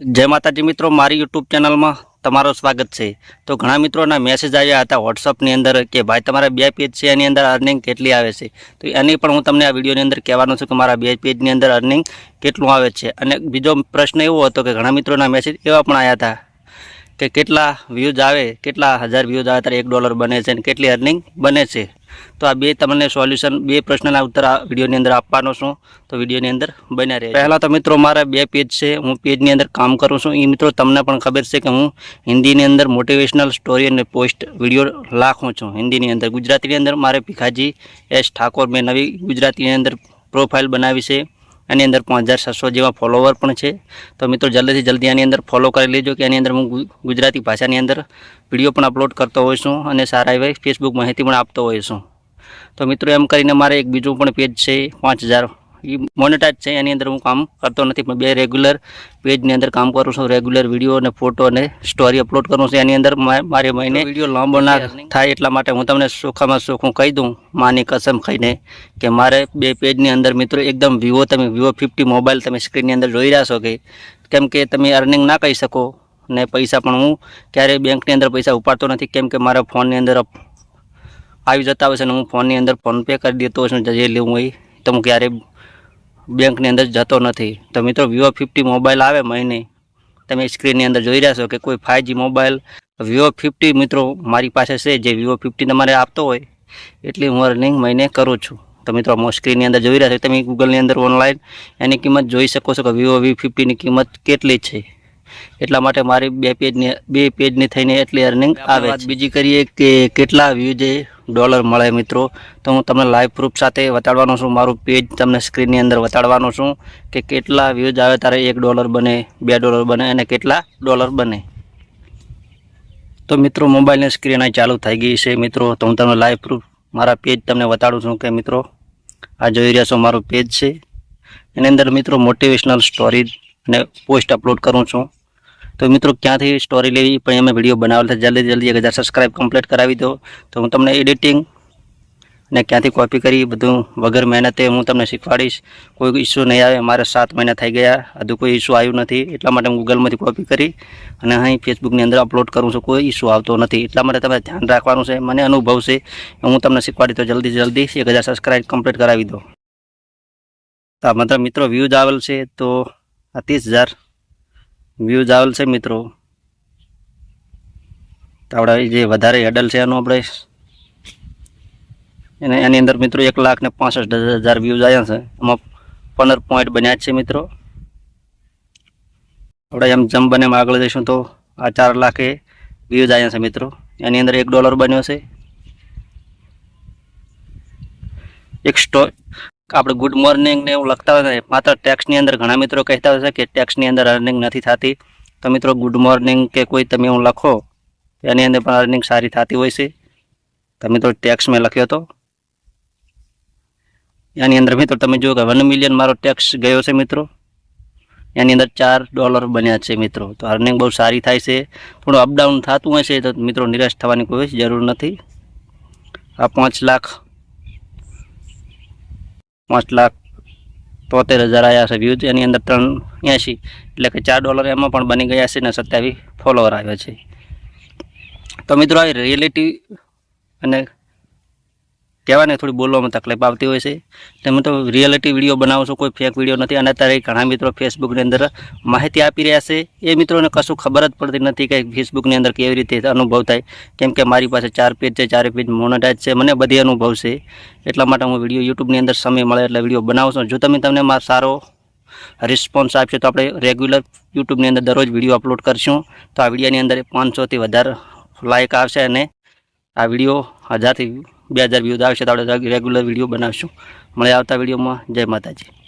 જય માતાજી મિત્રો, મારી યુટ્યુબ ચેનલમાં તમારું સ્વાગત છે. તો ઘણા મિત્રોના મેસેજ આવ્યા હતા વોટ્સઅપની અંદર કે ભાઈ તમારા બે પેજ છે, એની અંદર અર્નિંગ કેટલી આવે છે? તો એની પણ હું તમને આ વિડીયોની અંદર કહેવાનું છું કે મારા બે પેજની અંદર અર્નિંગ કેટલું આવે છે? અને બીજો પ્રશ્ન એવો હતો કે ઘણા મિત્રોના મેસેજ એવા પણ આવ્યા હતા કે કેટલા વ્યૂઝ આવે, કેટલા હજાર વ્યૂઝ આવે, ત્યારે એક ડોલર બને છે અને કેટલી અર્નિંગ બને છે. તો આ બે તમને સોલ્યુશન બે પ્રશ્નના ઉત્તર આ વિડીયોની અંદર આપવાનો છું. તો વિડીયોની અંદર બન્યા રહે પહેલાં તો મિત્રો મારા બે પેજ છે, હું પેજની અંદર કામ કરું છું. એ મિત્રો તમને પણ ખબર છે કે હું હિન્દીની અંદર મોટિવેશનલ સ્ટોરી અને પોસ્ટ વીડિયો લાખું છું. હિન્દીની અંદર. ગુજરાતીની અંદર મારે ભીખાજી એસ ઠાકોર મેં નવી ગુજરાતીની અંદર પ્રોફાઇલ બનાવી છે. એની અંદર પાંચ જેવા ફોલોવર પણ છે. તો મિત્રો જલ્દીથી જલ્દી આની અંદર ફોલો કરી લેજો કે એની અંદર હું ગુજરાતી ભાષાની અંદર વીડિયો પણ અપલોડ કરતો છું અને સારા એવી ફેસબુક માહિતી પણ આપતો હોઈશું તો મિત્રો એમ કરીને મારે એક બીજું પણ પેજ છે પાંચ એ મોનેટાઈજ છે એની અંદર હું કામ કરતો નથી પણ બે રેગ્યુલર પેજની અંદર કામ કરું છું. રેગ્યુલર વીડિયો અને ફોટો અને સ્ટોરી અપલોડ કરું છું એની અંદર મારે મહિને વીડિયો લાંબો ના થાય. એટલા માટે હું તમને સોખામાં સુખું કહી દઉં માની કસમ ખાઈને કે મારે બે પેજની અંદર મિત્રો એકદમ વિવો તમે વિવો ફિફ્ટી મોબાઈલ તમે સ્ક્રીનની અંદર જોઈ રહ્યા છો કે કેમ કે તમે અર્નિંગ ના કહી શકો ને પૈસા પણ હું ક્યારેય બેંકની અંદર પૈસા ઉપાડતો નથી કેમ કે મારા ફોનની અંદર આવી જતા હોય છે અને હું ફોનની અંદર ફોનપે કરી દેતો હોઉં છું જે લેવું હોય તો હું ક્યારેય બેંકની અંદર જતો નથી. તો મિત્રો વિવો ફિફ્ટી મોબાઈલ આવે મહિને. તમે સ્ક્રીનની અંદર જોઈ રહ્યા છો કે કોઈ ફાઇવજી મોબાઈલ વિવો ફિફ્ટી મિત્રો મારી પાસે છે જે વિવો ફિફ્ટી તમારે આપતો હોય એટલી હું અર્નિંગ મહિને કરું છું. તો મિત્રો હું સ્ક્રીનની અંદર જોઈ રહ્યા છો. તમે ગૂગલની અંદર ઓનલાઈન એની કિંમત જોઈ શકો છો કે વિવો વી ફિફ્ટીની કિંમત કેટલી છે. એટલા માટે મારી બે પેજની બે પેજની થઈને એટલી અર્નિંગ આવે બીજી કરીએ કે કેટલા વ્યૂઝે ડોલર મળે મિત્રો. તો હું તમને લાઈવ પ્રૂફ સાથે વતાડવાનો છું. મારું પેજ તમને સ્ક્રીનની અંદર બતાડવાનો છું કે કેટલા વ્યૂઝ આવે ત્યારે એક ડોલર બને, બે ડોલર બને અને કેટલા ડોલર બને. તો મિત્રો મોબાઈલની સ્ક્રીન અહીં ચાલુ થઈ ગઈ છે મિત્રો. તો હું તમને લાઈવ પ્રૂફ મારા પેજ તમને વતાડું છું કે મિત્રો, આ જોઈ રહ્યા છો મારું પેજ છે. એની અંદર મિત્રો મોટિવેશનલ સ્ટોરી અને પોસ્ટ અપલોડ કરું છું. તો મિત્રો, ક્યાંથી સ્ટોરી લેવી પણ અમે વીડિયો બનાવેલ છે. જલ્દી જલ્દી એક હજાર સબસ્ક્રાઈબ કમ્પ્લીટ કરાવી દો. તો હું તમને એડિટિંગ ને ક્યાંથી કોપી કરી, બધું વગર મહેનતે હું તમને શીખવાડીશ. કોઈ ઇસ્યુ નહીં આવે, મારે સાત મહિના થઈ ગયા. હજુ કોઈ ઇસ્યુ આવ્યું નથી. એટલા માટે હું ગૂગલમાંથી કોપી કરી અને અહીં ફેસબુકની અંદર અપલોડ કરું છું. કોઈ ઇસ્યુ આવતો નથી. એટલા માટે તમારે ધ્યાન રાખવાનું છે. મને અનુભવ છે હું તમને શીખવાડી તો જલ્દી જલ્દી એક હજાર સબસ્ક્રાઈબ કમ્પ્લીટ કરાવી દો. તો મતલબ મિત્રો વ્યૂઝ આવેલ છે તો આ ત્રીસ હજાર વ્યૂઝ આવેલ છે મિત્રો. આપણે જે વધારે હેડલ છે એનું આપણે એને, એની અંદર મિત્રો એક લાખ ને પાસઠ હજાર વ્યૂઝ આવ્યા છે. એમાં પંદર પોઈન્ટ બન્યા છે મિત્રો. આપણે એમ જમ બને આગળ જઈશું તો આ ચાર લાખે વ્યૂઝ આવ્યા છે મિત્રો. એની અંદર એક ડોલર બન્યો છે. એક સ્ટો આપણે ગુડ મોર્નિંગ ને એવું લખતા હોય ને માત્ર ટેક્સની અંદર ઘણા મિત્રો કહેતા હોય છે કે ટેક્સની અંદર અર્નિંગ નથી થતી. તો મિત્રો ગુડ મોર્નિંગ કે કોઈ તમે એવું લખો, એની અંદર પણ અર્નિંગ સારી થતી હોય છે. તો મિત્રો ટેક્સ મેં લખ્યો હતો એની અંદર મિત્રો તમે જુઓ કે વન મિલિયન મારો ટેક્સ ગયો છે મિત્રો. એની અંદર ચાર ડોલર બન્યા છે મિત્રો. તો અર્નિંગ બહુ સારી થાય છે. થોડું અપડાઉન થતું હોય છે તો મિત્રો નિરાશ થવાની કોઈ જરૂર નથી. આ પાંચ લાખ પાંચ લાખ તોતેર હજાર આવ્યા છે વ્યૂઝ એની અંદર ત્રણ એંશી, એટલે કે ચાર ડોલર એમાં પણ બની ગયા છે ને સત્યાવીસ ફોલોવર આવ્યા છે. તો મિત્રો, આ રિયલિટી અને કહેવાને થોડી બોલવામાં તકલીફ આવતી હોય છે. તમે તો રિયાલિટી વીડિયો બનાવો છો કોઈ ફેક વીડિયો નથી. અને અત્યારે ઘણા મિત્રો ફેસબુકની અંદર માહિતી આપી રહ્યા છે. એ મિત્રોને કશું ખબર જ પડતી નથી કે ફેસબુકની અંદર કેવી રીતે અનુભવ થાય. કેમ કે મારી પાસે ચાર પેજ છે ચારે પેજ મોનેટાઈઝ છે. મને બધી અનુભવ છે. એટલા માટે હું વીડિયો યુટ્યુબની અંદર સમય મળે એટલે વીડિયો બનાવું છું. જો તમે તમને મારો સારો રિસ્પોન્સ આપશો, તો આપણે રેગ્યુલર યુટ્યુબની અંદર દરરોજ વીડિયો અપલોડ કરશું. તો આ વિડીયોની અંદર પાંચસોથી વધારે લાઇક આવશે અને આ વીડિયો હજારથી બે હજાર વ્યૂઝ આવશે તો આપણે રેગ્યુલર વીડિયો બનાવશું. મળે આવતા વિડીયોમાં જય માતાજી.